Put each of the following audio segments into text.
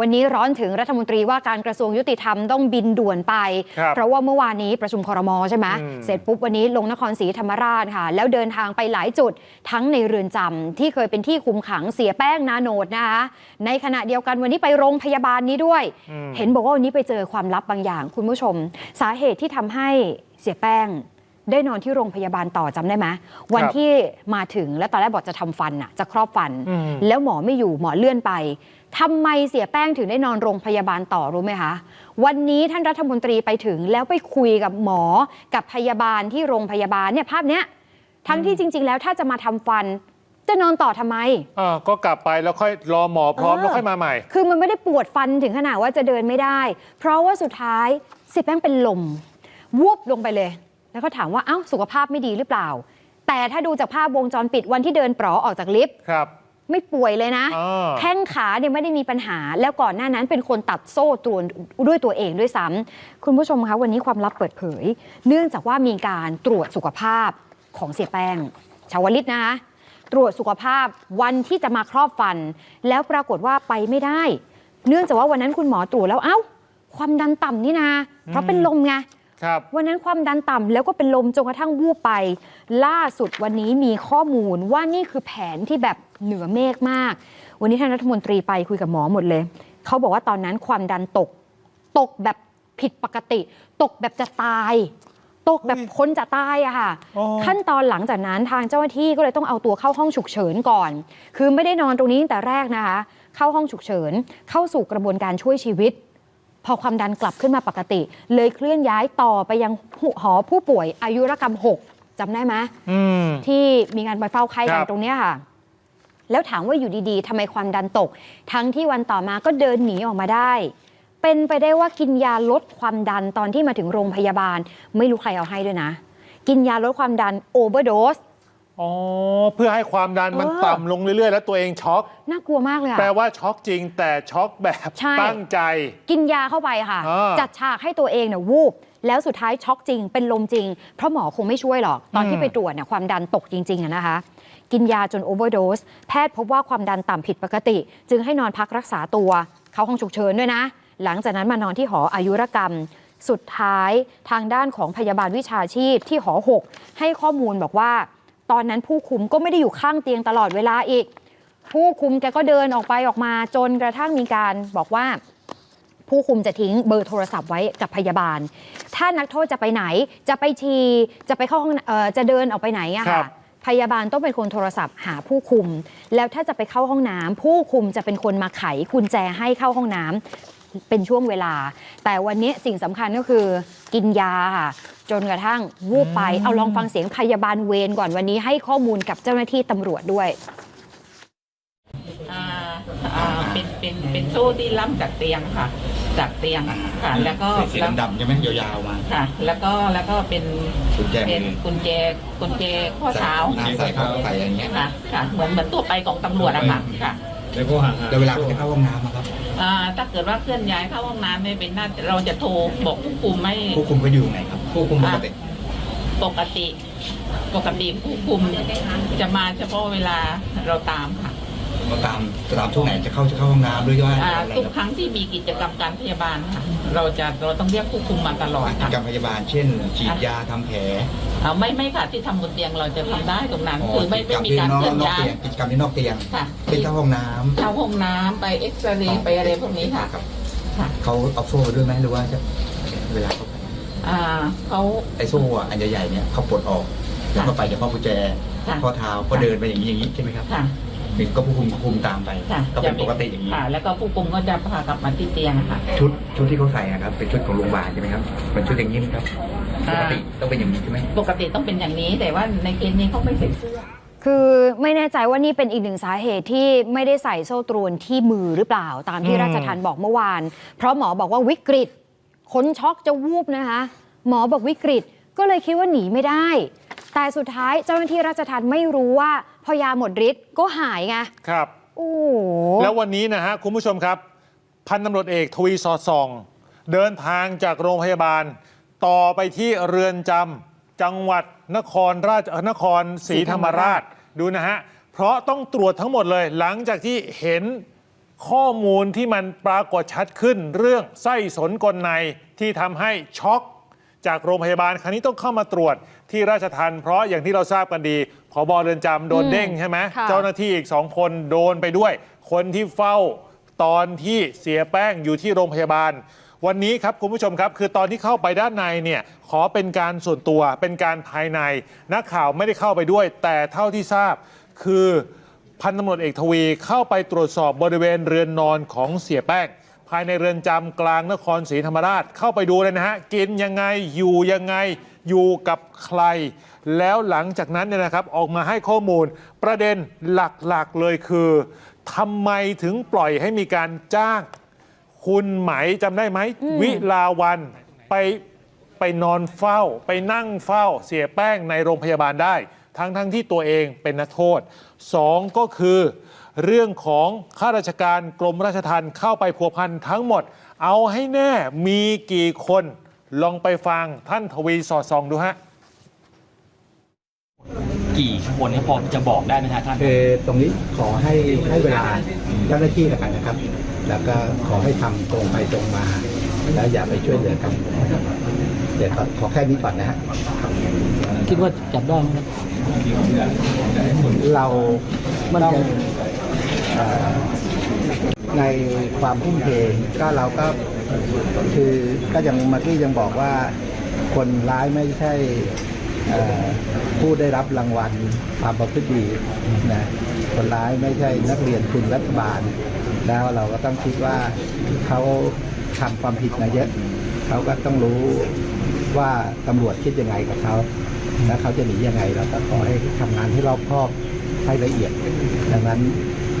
วันนี้ร้อนถึงรัฐมนตรีว่าการกระทรวงยุติธรรมต้องบินด่วนไปครับเพราะว่าเมื่อวานนี้ประชุมครมใช่ไหมอืมเสร็จปุ๊บวันนี้ลงนครศรีธรรมราชค่ะ แล้วเดินทางไปหลายจุดทั้งในเรือนจำที่เคยเป็นที่คุมขังเสียแป้งนาโนดนะคะในขณะเดียวกันวันนี้ไปโรงพยาบาลนี้ด้วยอืมเห็นบอกว่าวันนี้ไปเจอความลับบางอย่างคุณผู้ชม สาเหตุที่ทำให้เสียแป้งได้นอนที่โรงพยาบาลต่อจำได้ไหมวันที่มาถึงแล้วตอนแรกบอกจะทำฟันน่ะจะครอบฟันอืมแล้วหมอไม่อยู่หมอเลื่อนไป ทำไมเสียแป้งถึงได้นอนโรงพยาบาลต่อรู้ไหมคะ วันนี้ท่านรัฐมนตรีไปถึงแล้วไปคุยกับหมอกับพยาบาลที่โรงพยาบาลเนี่ยภาพเนี้ยทั้งที่จริง ๆ แล้วถ้าจะมาทำฟัน จะนอนต่อทำไมอ่าก็กลับไปแล้วค่อยรอหมอพร้อมเออ แล้วค่อยมาใหม่ คือมันไม่ได้ปวดฟันถึงขนาดว่าจะเดินไม่ได้ เพราะว่าสุดท้ายเสียแป้งเป็นลมวูบลงไปเลย แล้วก็ถามว่าเอ้าสุขภาพไม่ดีหรือเปล่า แต่ถ้าดูจากภาพวงจรปิดวันที่เดินปลอออกจากลิฟต์ ครับ ไม่ป่วยเลยนะอ่าแข้งขาเนี่ยไม่ได้มีปัญหา แล้วก่อนหน้านั้นเป็นคนตัดโซ่ตรวนด้วยตัวเองด้วยซ้ำคุณผู้ชมคะวันนี้ความลับเปิดเผย เนื่องจากว่ามีการตรวจสุขภาพของเสียแป้ง ชาวลิตนะคะ ตรวจสุขภาพวันที่จะมาครอบฟัน แล้วปรากฏว่าไปไม่ได้ เนื่องจากว่าวันนั้นคุณหมอตรวจแล้วเอ้า ความดันต่ำนี่นาเพราะเป็นลมไง ครับ วันนั้นความดันต่ำแล้วก็เป็นลมจนกระทั่งวูบไป ล่าสุดวันนี้มีข้อมูลว่านี่คือแผนที่แบบ เหนือเมฆมาก วันนี้ท่านรัฐมนตรีไปคุยกับหมอหมดเลย เขาบอกว่าตอนนั้นความดันตก ตกแบบผิดปกติ ตกแบบจะตาย ตกแบบอุ๊ยคนจะตายอะค่ะอ๋อขั้นตอนหลังจากนั้นทางเจ้าหน้าที่ก็เลยต้องเอาตัวเข้าห้องฉุกเฉินก่อน คือไม่ได้นอนตรงนี้ตั้งแต่แรกนะคะ เข้าห้องฉุกเฉิน เข้าสู่กระบวนการช่วยชีวิตพอความดันกลับขึ้นมาปกติ เลยเคลื่อนย้ายต่อไปยังหอผู้ป่วยอายุรกรรม 6จำได้ไหมอืมที่มีงานไปเฝ้าไข้กันครับตรงเนี้ยค่ะ แล้วถามว่าอยู่ดีๆทำไมความดันตก ทั้งที่วันต่อมาก็เดินหนีออกมาได้ เป็นไปได้ว่ากินยาลดความดันตอนที่มาถึงโรงพยาบาล ไม่รู้ใครเอาให้ด้วยนะ กินยาลดความดันโอเวอร์โดสอ๋อ เพื่อให้ความดันมันเออต่ำลงเรื่อย ๆ แล้วตัวเองช็อก น่ากลัวมากเลยอะแปลว่าช็อกจริงแต่ช็อกแบบใช่ ตั้งใจ กินยาเข้าไปค่ะ อ่าจัดฉากให้ตัวเองเนี่ยวูบ แล้วสุดท้ายช็อกจริง เป็นลมจริง เพราะหมอคงไม่ช่วยหรอก ตอนที่ไปตรวจเนี่ยความดันตกจริงๆอะนะคะ กินยาจนโอเวอร์โดส แพทย์พบว่าความดันต่ำผิดปกติ จึงให้นอนพักรักษาตัว เข้าห้องฉุกเฉินด้วยนะ หลังจากนั้นมานอนที่หออายุรกรรม สุดท้ายทางด้านของพยาบาลวิชาชีพที่หอ 6 ให้ข้อมูลบอกว่า ตอนนั้นผู้คุมก็ไม่ได้อยู่ข้างเตียงตลอดเวลาอีก ผู้คุมแกก็เดินออกไปออกมาจนกระทั่งมีการบอกว่าผู้คุมจะทิ้งเบอร์โทรศัพท์ไว้กับพยาบาล ถ้านักโทษจะไปไหน จะไปชี จะไปเข้าห้องเอ่อจะเดินออกไปไหนอะครัค่ะ บ พยาบาลต้องเป็นคนโทรศัพท์หาผู้คุม แล้วถ้าจะไปเข้าห้องน้ำผู้คุมจะเป็นคนมาไขกุญแจให้เข้าห้องน้ำเป็นช่วงเวลา แต่วันนี้สิ่งสำคัญก็คือกินยาค่ะ จนกระทั่งวูบไป เอาลองฟังเสียงพยาบาลเวรก่อนวันนี้ให้ข้อมูลกับเจ้าหน้าที่ตำรวจด้วยอ่าอ่าเป็นเป็นเป็นโซ่ที่ล่ำจากเตียงค่ะ จากเตียงค่ะแล้วก็สีแล้วดำๆใช่ไหมยาวๆมาค่ะ แล้วก็แล้วก็เป็นกุญแจมืเป็นอกุญแจกุญแจข้อเท้าใส่ใส่เข้าใส่อย่างเงี้ยค่ะค่ะเหมือนเหมือนตัวไปของตำรวจอะค่ะค่ะ แล้วก็ห่างๆ แล้วเวลาเขาจะเข้าห้องน้ำอะครับอ่าถ้าเกิดว่าเคลื่อนย้ายเข้าห้องน้ำไม่เป็นหน้าเราจะโทรบอกผู้คุมไม่ผู้คุมก็อยู่ไหนครับผู้คุมปกติปกติ ปกติผู้คุมจะมาเฉพาะเวลาเราตามค่ะ ก็ตามตามช่วงไหนจะเข้าจะเข้าห้องน้ำหรือว่าอ่าอะไรทุกครับครั้งที่มีกิจกรรมการพยาบาลค่ะเราจะเราต้องเรียกผู้คุมมาตลอดกิจค่ะกรรมพยาบาลเช่นฉีดยาทำแผลอ่าไม่ไม่ค่ะที่ทำบนเตียงเราจะทำได้ตรงนั้นคือไม่ไม่มีการเคลื่อนนอกย้ายเตียงกิจกรรมที่นอกเตียงค่ะ เป็นเข้าห้องน้ำ เข้าห้องน้ำไปเอ็กซเรย์ไปอะไรพวกนี้ค่ะ รับค่ะ เขาเอาโซ่ไปด้วยไหมหรือว่าจะเวลาเขาไปอ่าเขา ไอ้โซ่อะอันใหญ่ๆเนี่ยเขาปลดออก แล้วก็ไปจากข้อกุญแจค่ะ ข้อเท้าก็เดินไปอย่างนี้อย่างนี้ใช่ไหมครับ ค่ะ มีก็ผู้คุมคุมตามไป ค่ะก็เป็นปกติอย่างนี้ ค่ะ แล้วก็ผู้คุมก็จะพากลับมาที่เตียงอะค่ะ ชุดชุดที่เขาใส่นะครับเป็นชุดของโรงพยาบาลใช่ไหมครับเป็นชุดอย่างนี้ไหมครับปอ่ากติต้องเป็นอย่างนี้ใช่ไหม ปกติต้องเป็นอย่างนี้แต่ว่าในเคสนี้เขาไม่ใส่เสื้อ คือไม่แน่ใจว่านี่เป็นอีกหนึ่งสาเหตุที่ไม่ได้ใส่โซ่ตรวนที่มือหรือเปล่า ตามที่อืม ราชทันบอกเมื่อวาน เพราะหมอบอกว่าวิกฤตคนช็อกจะวูบนะคะ หมอบอกวิกฤตก็เลยคิดว่าหนีไม่ได้ แต่สุดท้ายเจ้าหน้าที่ราชทันไม่รู้ว่า พอยาหมดฤทธิ์ก็หายไงครับ โอ้โหแล้ววันนี้นะฮะคุณผู้ชมครับ พันตำรวจเอกทวีสอดส่อง เดินทางจากโรงพยาบาล ต่อไปที่เรือนจำจังหวัดนครราชเอ่อนครศรีธรรมราชดูนะฮะ เพราะต้องตรวจทั้งหมดเลย หลังจากที่เห็นข้อมูลที่มันปรากฏชัดขึ้น เรื่องไส้สนกลในที่ทำให้ช็อกจากโรงพยาบาลครั้นี้ต้องเข้ามาตรวจที่ราชทันเพราะอย่างที่เราทราบกันดี พอบเรือนจำโดนเด้งใช่ไหมค่ะ เจ้าหน้าที่อีกสองคนโดนไปด้วย คนที่เฝ้าตอนที่เสียแป้งอยู่ที่โรงพยาบาล วันนี้ครับคุณผู้ชมครับ คือตอนที่เข้าไปด้านในเนี่ยขอเป็นการส่วนตัวเป็นการภายใน นักข่าวไม่ได้เข้าไปด้วย แต่เท่าที่ทราบคือพันตำรวจเอกทวีเข้าไปตรวจสอบบริเวณเรือนนอนของเสียแป้ง ภายในเรือนจำกลางนครศรีธรรมราชเข้าไปดูเลยนะฮะกินยังไงอยู่ยังไง อยู่กับใคร แล้วหลังจากนั้นเนี่ยนะครับออกมาให้ข้อมูลประเด็นหลักๆเลยคือทำไมถึงปล่อยให้มีการจ้าง คุณไหมจำได้ไหมวิลาวันไปไปนอนเฝ้า ไปนั่งเฝ้าเสียแป้งในโรงพยาบาลได้ ทั้งทั้งที่ตัวเองเป็นนักโทษสองก็คือ เรื่องของข้าราชการกรมราชทัณฑ์เข้าไปพัวพันทั้งหมด เอาให้แน่มีกี่คน ลองไปฟังท่านทวีสอดส่องดูฮะกี่คนเนี่ยพอจะบอกได้ไหมฮะท่าน คือตรงนี้ขอให้ให้เวลาเจ้าหน้าที่แล้วกันนะครับ แล้วก็ขอให้ทำตรงไปตรงมา แล้วอย่าไปช่วยเหลือกันนะครับเดี๋ยวขอขอแค่นี้ก่อนนะฮะคิดว่าจับได้ไหมครับ เราต้องเอ่อในความพุ่มเทก็เราก็ คือก็ยังเมื่อกี้ยังบอกว่าคนร้ายไม่ใช่ผู้ได้รับรางวัลความประพฤติดีนะคนร้ายไม่ใช่นักเรียนทุนรัฐบาล แล้วเราก็ต้องคิดว่าเขาทำความผิดมาเยอะเขาก็ต้องรู้ว่าตำรวจคิดยังไงกับเขาแล้วเขาจะหนียังไงเราก็ขอให้ทำงานให้รอบคอบให้ละเอียด ดังนั้น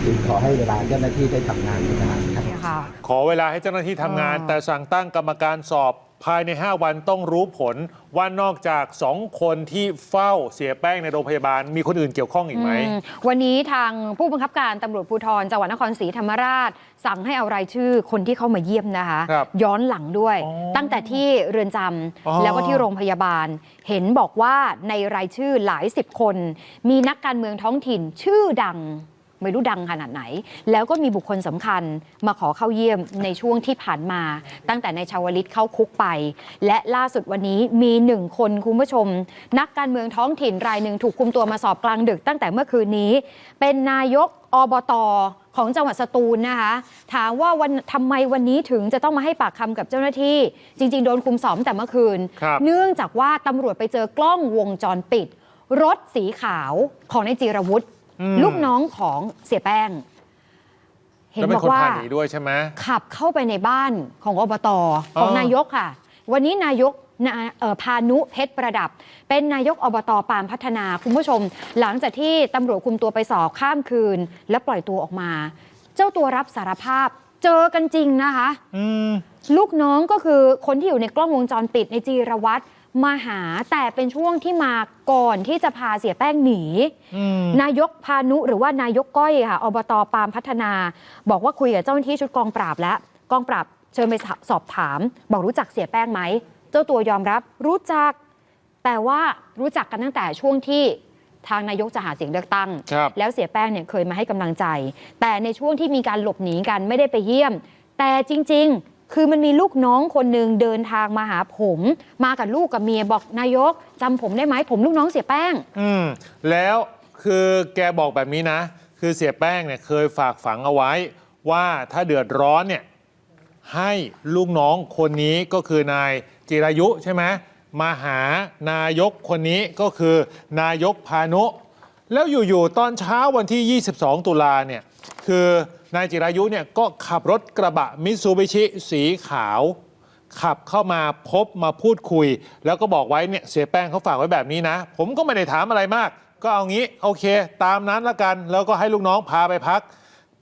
จึงขอให้เวลาเจ้าหน้าที่ได้ทำงานนะครับเนี่ยค่ะขอเวลาให้เจ้าหน้าที่ทำงานอ่าแต่สั่งตั้งกรรมการสอบภายใน 5 วันต้องรู้ผลว่านอกจาก 2 คนที่เฝ้าเสียแป้งในโรงพยาบาล มีคนอื่นเกี่ยวข้องอีกไหม อืมวันนี้ทางผู้บังคับการตำรวจภูธรจังหวัดนครศรีธรรมราช สั่งให้เอารายชื่อคนที่เข้ามาเยี่ยมนะคะ ครับย้อนหลังด้วย อ๋อตั้งแต่ที่เรือนจอ๋อำแล้วก็ที่โรงพยาบาล เห็นบอกว่าในรายชื่อหลายสิบคน มีนักการเมืองท้องถิ่นชื่อดัง ไม่รู้ดังขนาดไหน แล้วก็มีบุคคลสำคัญมาขอเข้าเยี่ยมในช่วงที่ผ่านมา ตั้งแต่ในชาวลิตเข้าคุกไป และล่าสุดวันนี้มีหนึ่งคนคุณผู้ชม นักการเมืองท้องถิ่นรายหนึ่งถูกคุมตัวมาสอบกลางดึกตั้งแต่เมื่อคืนนี้ เป็นนายกอบตของจังหวัดสตูลนะคะ ถามว่าวันทำไมวันนี้ถึงจะต้องมาให้ปากคำกับเจ้าหน้าที่ จริง ๆ โดนคุมสอบตั้งแต่เมื่อคืนครับเนื่องจากว่าตำรวจไปเจอกล้องวงจรปิด รถสีขาวของนายจีรวุฒิอืม ลูกน้องของเสียแป้ง เห็นแล้วเป็บอนกคนว่าพาหนีด้วยใช่ไหมขับเข้าไปในบ้านของอบตของอ๋อนายกค่ะ วันนี้นายกนาเอ่อพานุเพชรประดับ เป็นนายกอบตปานพัฒนาคุณผู้ชม หลังจากที่ตำรวจคุมตัวไปสอบข้ามคืน และปล่อยตัวออกมา เจ้าตัวรับสารภาพเจอกันจริงนะคะอืมลูกน้องก็คือคนที่อยู่ในกล้องวงจรปิดในจีรวัตร มาหาแต่เป็นช่วงที่มาก่อนที่จะพาเสียแป้งหนีอืมนายกพานุหรือว่านายกก้อยค่ะอบตปาล์มพัฒนา บอกว่าคุยกับเจ้าหน้าที่ชุดกองปราบแล้วกองปราบเชิญไปสอบถาม บอกรู้จักเสียแป้งไหม เจ้าตัวยอมรับรู้จัก แต่ว่ารู้จักกันตั้งแต่ช่วงที่ทางนายกจะหาเสียงเลือกตั้งครับแล้วเสียแป้งเนี่ยเคยมาให้กำลังใจ แต่ในช่วงที่มีการหลบหนีกันไม่ได้ไปเยี่ยม แต่จริง ๆ คือมันมีลูกน้องคนหนึ่งเดินทางมาหาผม มากับลูกกับเมียบอกนายกจำผมได้ไหมผมลูกน้องเสียแป้ง อืมแล้วคือแกบอกแบบนี้นะ คือเสียแป้งเนี่ยเคยฝากฝังเอาไว้ ว่าถ้าเดือดร้อนเนี่ยให้ลูกน้องคนนี้ก็คือนายจิรายุใช่ไหมมาหานายกคนนี้ก็คือนายกพานุ แล้วอยู่ๆตอนเช้าวันที่ 22 ตุลาเนี่ยคือ นายจิรายุเนี่ยก็ขับรถกระบะมิตซูบิชิสีขาว ขับเข้ามาพบมาพูดคุย แล้วก็บอกไว้เนี่ยเสียแป้งเขาฝากไว้แบบนี้นะ ผมก็ไม่ได้ถามอะไรมาก ก็เอางี้โอเค ตามนั้นละกัน แล้วก็ให้ลูกน้องพาไปพัก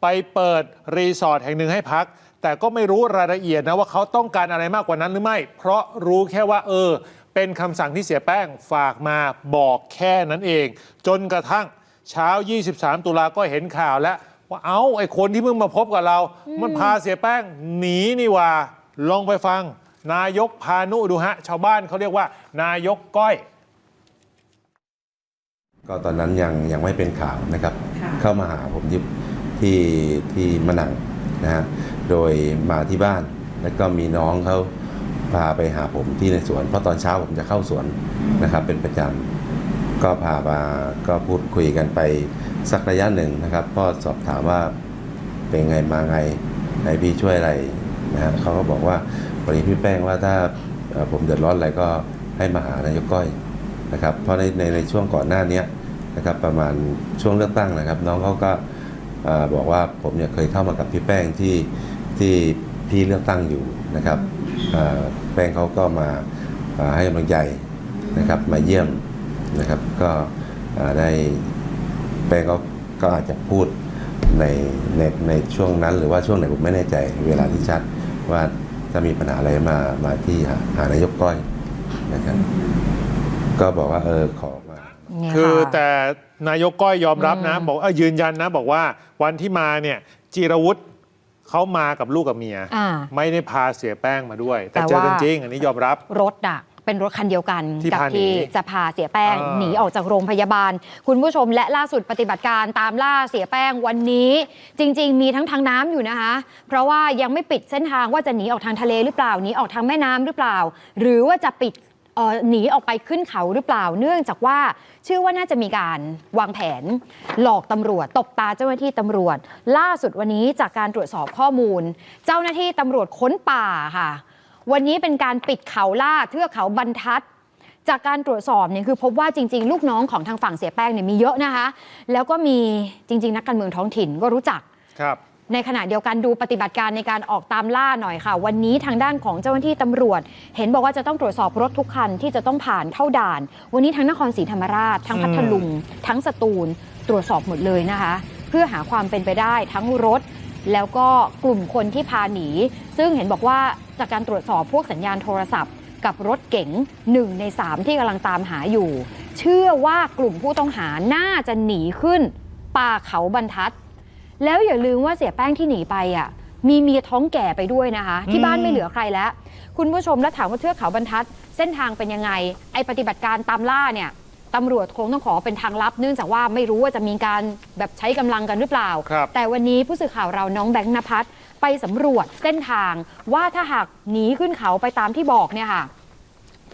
ไปเปิดรีสอร์ทแห่งหนึ่งให้พัก แต่ก็ไม่รู้รายละเอียดนะว่าเขาต้องการอะไรมากกว่านั้นหรือไม่ เพราะรู้แค่ว่า เออ เป็นคำสั่งที่เสียแป้งฝากมาบอกแค่นั้นเอง จนกระทั่งเช้า 23 ตุลาก็เห็นข่าวแล้ว ว่าเอา้าไอ้คนที่เพิ่งมาพบกับเรา มันพาเสียแป้งหนีนี่หว่า ลองไปฟัง นายกพานุดูฮะ ชาวบ้านเขาเรียกว่า นายกก้อย ก็ตอนนั้นยังยังไม่เป็นข่าวนะครับค่ะเข้ามาหาผมที่ที่ที่มะนังนะฮะโดยมาที่บ้านแล้วก็มีน้องเขาพาไปหาผมที่ในสวน เพราะตอนเช้าผมจะเข้าสวนนะครับ เป็นประจำก็พามาก็พูดคุยกันไป สักระยะหนึ่งนะครับก็สอบถามว่าเป็นไงมาไงให้พี่ช่วยอะไรนะฮะเขาก็บอกว่าวันนี้พี่แป้งว่าถ้าผมเดือดร้อนอะไรก็ให้มาหานายกก้อยนะครับเพราะในในในช่วงก่อนหน้านี้นะครับประมาณช่วงเลือกตั้งนะครับ น้องเขาก็บอกว่าผมเนี่ยเคยเข้ามากับพี่แป้งที่ที่พี่เลือกตั้งอยู่นะครับแป้งเขาก็มาให้กำลังใจนะครับมาเยี่ยมนะครับก็ได้ แป้งเขาก็อาจจะพูดในในในช่วงนั้น หรือว่าช่วงไหนผมไม่แน่ใจเวลาที่ชัดว่าถ้ามีปัญหาอะไรมามาที่หาหานายกก้อยนะครับก็บอกว่าเออขอมา เนี่ยคือค่ะ แต่นายกก้อยยอมรับนะอืมบอกเออยืนยันนะ บอกว่าวันที่มาเนี่ยจีรวุฒิเขามากับลูกกับเมีย อ่าไม่ได้พาเสียแป้งมาด้วย แต่แต่เจอกันว่าจริง อันนี้ยอมรับ รถอะ เป็นรถคันเดียวกันที่กัพาหนีที่จะพาเสียแป้งอ่า หนีออกจากโรงพยาบาล คุณผู้ชมและล่าสุดปฏิบัติการตามล่าเสียแป้งวันนี้ จริง ๆ มีทั้งทางน้ำอยู่นะคะ เพราะว่ายังไม่ปิดเส้นทางว่าจะหนีออกทางทะเลหรือเปล่าหนีออกทางแม่น้ำหรือเปล่า หรือว่าจะปิดเอ่อหนีออกไปขึ้นเขาหรือเปล่า เนื่องจากว่าเชื่อว่าน่าจะมีการวางแผน หลอกตำรวจตบตาเจ้าหน้าที่ตำรวจ ล่าสุดวันนี้จากการตรวจสอบข้อมูล เจ้าหน้าที่ตำรวจค้นป่าค่ะ วันนี้เป็นการปิดเขาล่าเทือกเขาบรรทัด จากการตรวจสอบเนี่ยคือพบว่าจริง ๆ ลูกน้องของทางฝั่งเสียแป้งเนี่ยมีเยอะนะคะ แล้วก็มีจริง ๆ นักการเมืองท้องถิ่นก็รู้จักครับในขณะเดียวกันดูปฏิบัติการในการออกตามล่าหน่อยค่ะ วันนี้ทางด้านของเจ้าหน้าที่ตำรวจ เห็นบอกว่าจะต้องตรวจสอบรถทุกคันที่จะต้องผ่านเข้าด่าน วันนี้ทั้งนครศรีธรรมราช ทั้งพัทลุง ทั้งสตูล ตรวจสอบหมดเลยนะคะ เพื่อหาความเป็นไปได้ทั้งรถ แล้วก็กลุ่มคนที่พาหนี ซึ่งเห็นบอกว่าจากการตรวจสอบพวกสัญญาณโทรศัพท์กับรถเก๋งหนึ่งในสามที่กำลังตามหาอยู่ เชื่อว่ากลุ่มผู้ต้องหาน่าจะหนีขึ้น ป่าเขาบรรทัด แล้วอย่าลืมว่าเสียแป้งที่หนีไปอะ มีเมียท้องแก่ไปด้วยนะคะ ที่บ้านไม่เหลือใครแล้ว คุณผู้ชมแล้วถามว่าเทือกเขาบรรทัด เส้นทางเป็นยังไง ไอปฏิบัติการตามล่าเนี่ย ตำรวจคงต้องขอเป็นทางลับ เนื่องจากว่าไม่รู้ว่าจะมีการแบบใช้กำลังกันหรือเปล่า ครับ แต่วันนี้ผู้สื่อข่าวเราน้องแบงค์นภัสไปสำรวจเส้นทาง ว่าถ้าหากหนีขึ้นเขาไปตามที่บอกเนี่ยค่ะ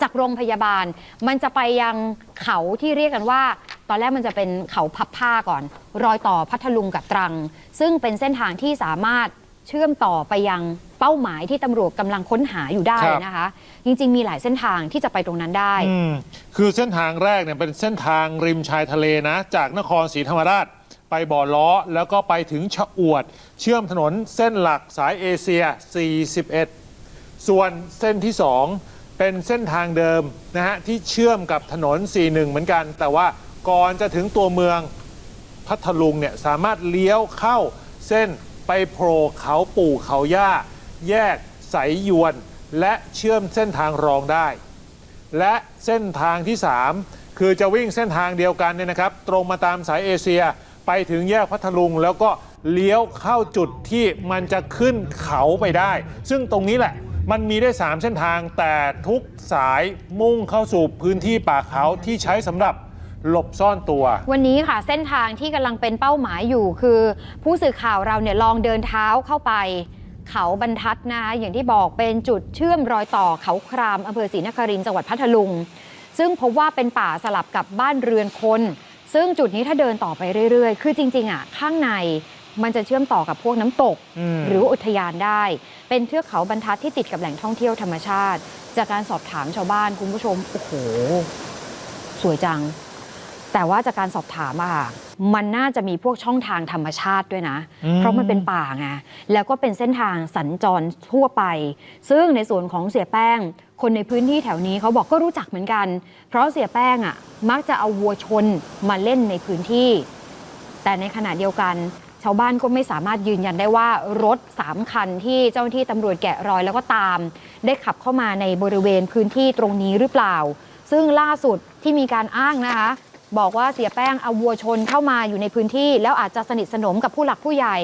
จากโรงพยาบาล มันจะไปยังเขาที่เรียกกันว่า ตอนแรกมันจะเป็นเขาพับผ้าก่อน รอยต่อพัทลุงกับตรัง ซึ่งเป็นเส้นทางที่สามารถเชื่อมต่อไปยัง เป้าหมายที่ตำรวจกำลังค้นหาอยู่ได้ครับนะคะ จริง ๆ มีหลายเส้นทางที่จะไปตรงนั้นได้อืมคือเส้นทางแรกเนี่ยเป็นเส้นทางริมชายทะเลนะ จากนครศรีธรรมราช ไปบ่อล้อ แล้วก็ไปถึงชะอวด เชื่อมถนนเส้นหลักสายเอเชีย 41 ส่วนเส้นที่ 2 เป็นเส้นทางเดิมนะฮะที่เชื่อมกับถนน 41 เหมือนกัน แต่ว่าก่อนจะถึงตัวเมืองพัทลุงเนี่ยสามารถเลี้ยวเข้าเส้นไปโผล่เขาปู่เขาย่า แยกสายยวน และเชื่อมเส้นทางรองได้ และเส้นทางที่ 3 คือจะวิ่งเส้นทางเดียวกันเนี่ยนะครับ ตรงมาตามสายเอเชียไปถึงแยกพัทลุง แล้วก็เลี้ยวเข้าจุดที่มันจะขึ้นเขาไปได้ ซึ่งตรงนี้แหละมันมีได้ 3 เส้นทางแต่ทุกสายมุ่งเข้าสู่พื้นที่ป่าเขาที่ใช้สำหรับหลบซ่อนตัว วันนี้ค่ะเส้นทางที่กำลังเป็นเป้าหมายอยู่คือ ผู้สื่อข่าวเราเนี่ยลองเดินเท้าเข้าไป เขาบรรทัดนะคะอย่างที่บอกเป็นจุดเชื่อมรอยต่อเขาครามอำเภอศรีนครินทร์จังหวัดพัทลุง ซึ่งพบว่าเป็นป่าสลับกับบ้านเรือนคน ซึ่งจุดนี้ถ้าเดินต่อไปเรื่อยๆ คือจริง ๆ อะ ข้างในมันจะเชื่อมต่อกับพวกน้ำตกอืมหรือว่าอุทยานได้ เป็นเทือกเขาบรรทัดที่ติดกับแหล่งท่องเที่ยวธรรมชาติ จากการสอบถามชาวบ้านคุณผู้ชมโอ้โห สวยจัง แต่ว่าจากการสอบถามอะค่ะมันน่าจะมีพวกช่องทางธรรมชาติด้วยนะอืมเพราะมันเป็นป่าไงแล้วก็เป็นเส้นทางสัญจรทั่วไป ซึ่งในส่วนของเสียแป้ง คนในพื้นที่แถวนี้เขาบอกก็รู้จักเหมือนกัน เพราะเสียแป้งอะมักจะเอาวัวชนมาเล่นในพื้นที่ แต่ในขณะเดียวกันชาวบ้านก็ไม่สามารถยืนยันได้ว่ารถสามคันที่เจ้าหน้าที่ตำรวจแกะรอยแล้วก็ตาม ได้ขับเข้ามาในบริเวณพื้นที่ตรงนี้หรือเปล่า ซึ่งล่าสุดที่มีการอ้างนะคะ บอกว่าเสียแป้งเอาวัวชนเข้ามาอยู่ในพื้นที่ แล้วอาจจะสนิทสนมกับผู้หลักผู้ใหญ่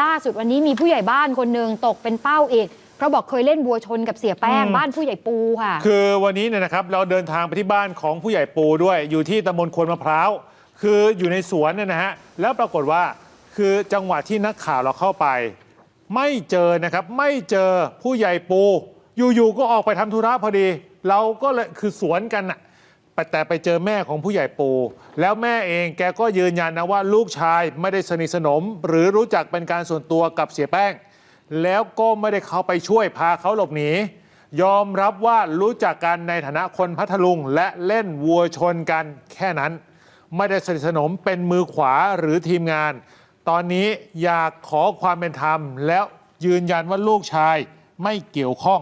ล่าสุดวันนี้มีผู้ใหญ่บ้านคนหนึ่งตกเป็นเป้าอีก เพราะบอกเคยเล่นวัวชนกับเสียแป้งอืมบ้านผู้ใหญ่ปูค่ะ คือวันนี้เนี่ยนะครับเราเดินทางไปที่บ้านของผู้ใหญ่ปูด้วยอยู่ที่ตำบลควนมะพร้าวคืออยู่ในสวนเนี่ยนะฮะแล้วปรากฏว่าคือจังหวะที่นักข่าวเราเข้าไป ไม่เจอนะครับไม่เจอผู้ใหญ่ปู อยู่ๆก็ออกไปทำธุระพอดี เราก็เลยคือสวนกันอะ แต่ไปเจอแม่ของผู้ใหญ่ปูแล้วแม่เองแกก็ยืนยันนะว่าลูกชายไม่ได้สนิทสนม หรือรู้จักเป็นการส่วนตัวกับเสียแป้ง แล้วก็ไม่ได้เข้าไปช่วยพาเขาหลบหนี ยอมรับว่ารู้จักกันในฐานะคนพัทลุง และเล่นวัวชนกันแค่นั้น ไม่ได้สนิทสนมเป็นมือขวาหรือทีมงาน ตอนนี้อยากขอความเป็นธรรม แล้วยืนยันว่าลูกชายไม่เกี่ยวข้อง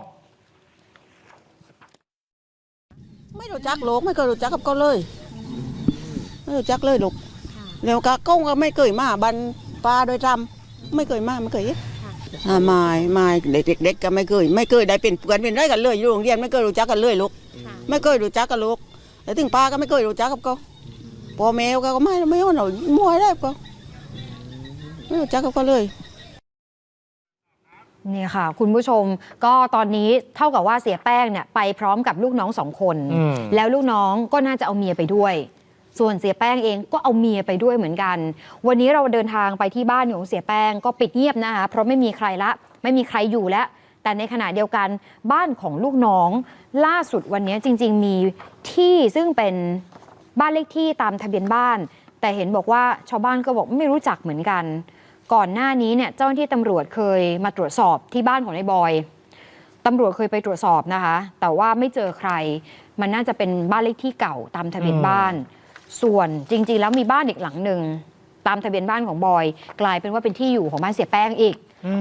ไม่รู้จักลูกไม่เคยรู้จักกับเขาเลย ไม่รู้จักเลยลูกแล้วก็ก้งก็ไม่เคยมาบันปลาโดยทำไม่เคยมาไม่เคยเอ๊ะอ่าไม่ไม่เด็กเด็กๆก็ไม่เคยไม่เคยได้เป็นเพื่อนเป็นไรกันเลยอยู่โรงเรียนไม่เคยรู้จักกันเลยลูกไม่เคยรู้จักกันลูกแล้วถึงปลาก็ไม่เคยรู้จักกับเขาพ่อแมวก็ไม่ไม่เอาหน่อยมวยได้กับเขาไม่รู้จักกับเขาเลย นี่ค่ะ คุณผู้ชมก็ตอนนี้เท่ากับว่าเสียแป้งเนี่ยไปพร้อมกับลูกน้องสองคน อืม แล้วลูกน้องก็น่าจะเอาเมียไปด้วย ส่วนเสียแป้งเองก็เอาเมียไปด้วยเหมือนกัน วันนี้เราเดินทางไปที่บ้านของเสียแป้งก็ปิดเงียบนะคะเพราะไม่มีใครละ ไม่มีใครอยู่แล้ว แต่ในขณะเดียวกันบ้านของลูกน้อง ล่าสุดวันนี้จริง ๆ มีที่ซึ่งเป็นบ้านเลขที่ตามทะเบียนบ้าน แต่เห็นบอกว่าชาวบ้านก็บอกไม่รู้จักเหมือนกัน ก่อนหน้านี้เนี่ยเจ้าหน้าที่ตำรวจเคยมาตรวจสอบที่บ้านของนายบอยตำรวจเคยไปตรวจสอบนะคะ แต่ว่าไม่เจอใคร มันน่าจะเป็นบ้านเลขที่เก่าตามทะเบียนบ้าน ส่วนจริง ๆ แล้วมีบ้านอีกหลังหนึ่งตามทะเบียนบ้านของบอย กลายเป็นว่าเป็นที่อยู่ของบ้านเสียแป้งอีก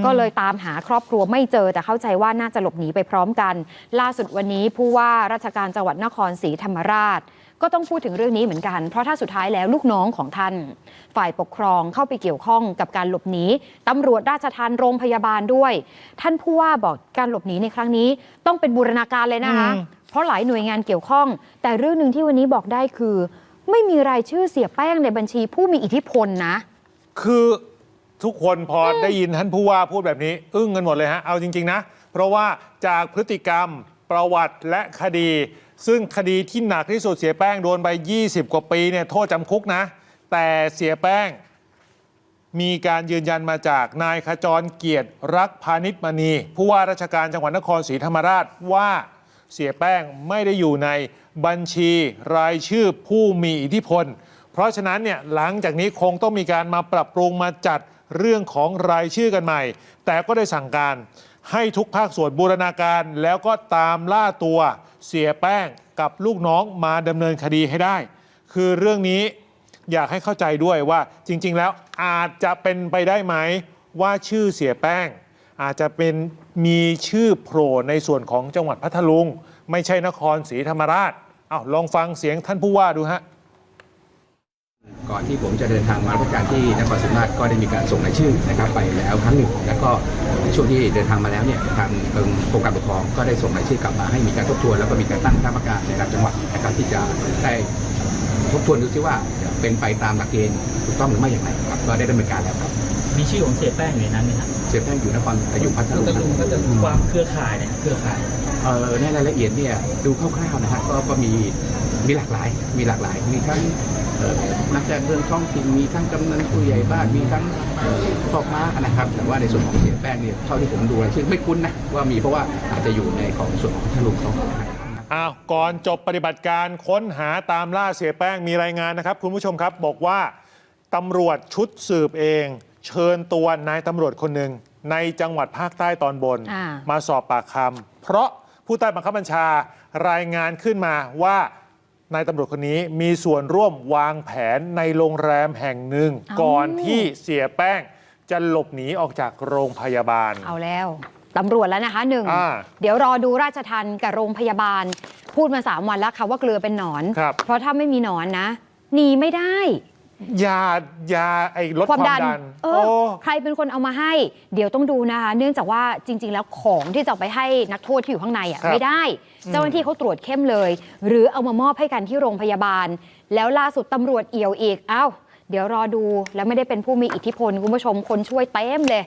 ก็เลยตามหาครอบครัวไม่เจอแต่เข้าใจว่าน่าจะหลบหนีไปพร้อมกัน ล่าสุดวันนี้ผู้ว่าราชการจังหวัดนครศรีธรรมราช ก็ต้องพูดถึงเรื่องนี้เหมือนกัน เพราะถ้าสุดท้ายแล้วลูกน้องของท่าน ฝ่ายปกครองเข้าไปเกี่ยวข้องกับการหลบหนีตำรวจราชทัณฑ์โรงพยาบาลด้วย ท่านผู้ว่าบอกการหลบหนีในครั้งนี้ ต้องเป็นบูรณาการเลยนะคะอืมเพราะหลายหน่วยงานเกี่ยวข้อง แต่เรื่องหนึ่งที่วันนี้บอกได้คือ ไม่มีรายชื่อเสียแป้งในบัญชีผู้มีอิทธิพลนะ คือทุกคนพอได้ยินท่านผู้ว่าพูดแบบนี้ อึ้งกันหมดเลยฮะเอาจริง ๆ นะ เพราะว่าจากพฤติกรรมประวัติและคดี ซึ่งคดีที่หนักที่สุดเสียแป้งโดนไป 20 กว่าปีเนี่ยโทษจำคุกนะ แต่เสียแป้งมีการยืนยันมาจากนายขจรเกียรติรักพาณิชมณี ผู้ว่าราชการจังหวัดนครศรีธรรมราชว่าเสียแป้งไม่ได้อยู่ในบัญชีรายชื่อผู้มีอิทธิพล เพราะฉะนั้นเนี่ยหลังจากนี้คงต้องมีการมาปรับปรุงมาจัดเรื่องของรายชื่อกันใหม่ แต่ก็ได้สั่งการให้ทุกภาคส่วนบูรณาการแล้วก็ตามล่าตัว เสียแป้งกับลูกน้องมาดำเนินคดีให้ได้ คือเรื่องนี้อยากให้เข้าใจด้วยว่าจริง ๆ แล้วอาจจะเป็นไปได้ไหมว่าชื่อเสียแป้ง อาจจะเป็นมีชื่อโผล่ในส่วนของจังหวัดพัทลุง ไม่ใช่นครศรีธรรมราชเอาลองฟังเสียงท่านผู้ว่าดูฮะ ก่อนที่ผมจะเดินทางมารับราชการที่นครศรีธรรมราชก็ได้มีการส่งรายชื่อนะครับไปแล้วครั้งหนึ่งแล้วก็ในช่วงที่เดินทางมาแล้วเนี่ยทางกรมการปกครองก็ได้ส่งรายชื่อกลับมาให้มีการทบทวนแล้วก็มีการตั้งคณะกรรมการในระดับจังหวัดนะครับที่จะได้ทบทวนดูซิว่าเป็นไปตามหลักเกณฑ์ถูกต้องหรือไม่อย่างไรครับก็ได้ดำเนินการแล้วครับมีชื่อของเสียแป้งอยู่ในนั้นไหมครับเสียแป้งอยู่นครอยู่พัทลุงก็ครับดูก็จะความเครือข่ายเนี่ยเครือข่ายเอ่อในรายละเอียดเนี่ยดูคร่าวๆนะครับก็ก็มีมีหลากหลายมีหลากหลายมีทั้งเอ่อ นักการเมืองท้องถิ่นมีทั้งกำนันผู้ใหญ่บ้านมีทั้งเอ่อพ่อค้านะครับ แต่ว่าในส่วนของเสียแป้งเนี่ยเท่าที่ผมดูรายชื่อไม่คุ้นนะว่ามีเพราะว่าอาจจะอยู่ในของส่วนของทะลุงเขานะครับอ้าวก่อนจบปฏิบัติการค้นหาตามล่าเสียแป้งมีรายงานนะครับ คุณผู้ชมครับบอกว่าตำรวจชุดสืบเอง เชิญตัวนายตำรวจคนหนึ่งในจังหวัดภาคใต้ตอนบนอ่ามาสอบปากคำเพราะผู้ใต้บังคับบัญชารายงานขึ้นมาว่า นายตำรวจคนนี้มีส่วนร่วมวางแผนในโรงแรมแห่งหนึ่ง เอ้า ก่อนที่เสียแป้ง จะหลบหนีออกจากโรงพยาบาล เอาแล้วตำรวจแล้วนะคะหนึ่งอ่าเดี๋ยวรอดูราชทันกับโรงพยาบาล พูดมา3วันแล้วค่ะว่าเกลือเป็นหนอน ครับ เพราะถ้าไม่มีหนอนนะหนีไม่ได้ ยายาไอ้ลดความดันเอโอ้อใครเป็นคนเอามาให้ เดี๋ยวต้องดูนะคะ เนื่องจากว่าจริง ๆ แล้วของที่จะเอาไปให้นักโทษที่อยู่ข้างในอะครับ ไม่ได้ เจ้าหน้าที่เขาตรวจเข้มเลย หรือเอามามอบให้กันที่โรงพยาบาล แล้วล่าสุดตำรวจเอี่ยวอีก เอ้า เดี๋ยวรอดูแล้วไม่ได้เป็นผู้มีอิทธิพลคุณผู้ชมคนช่วยเต็มเลย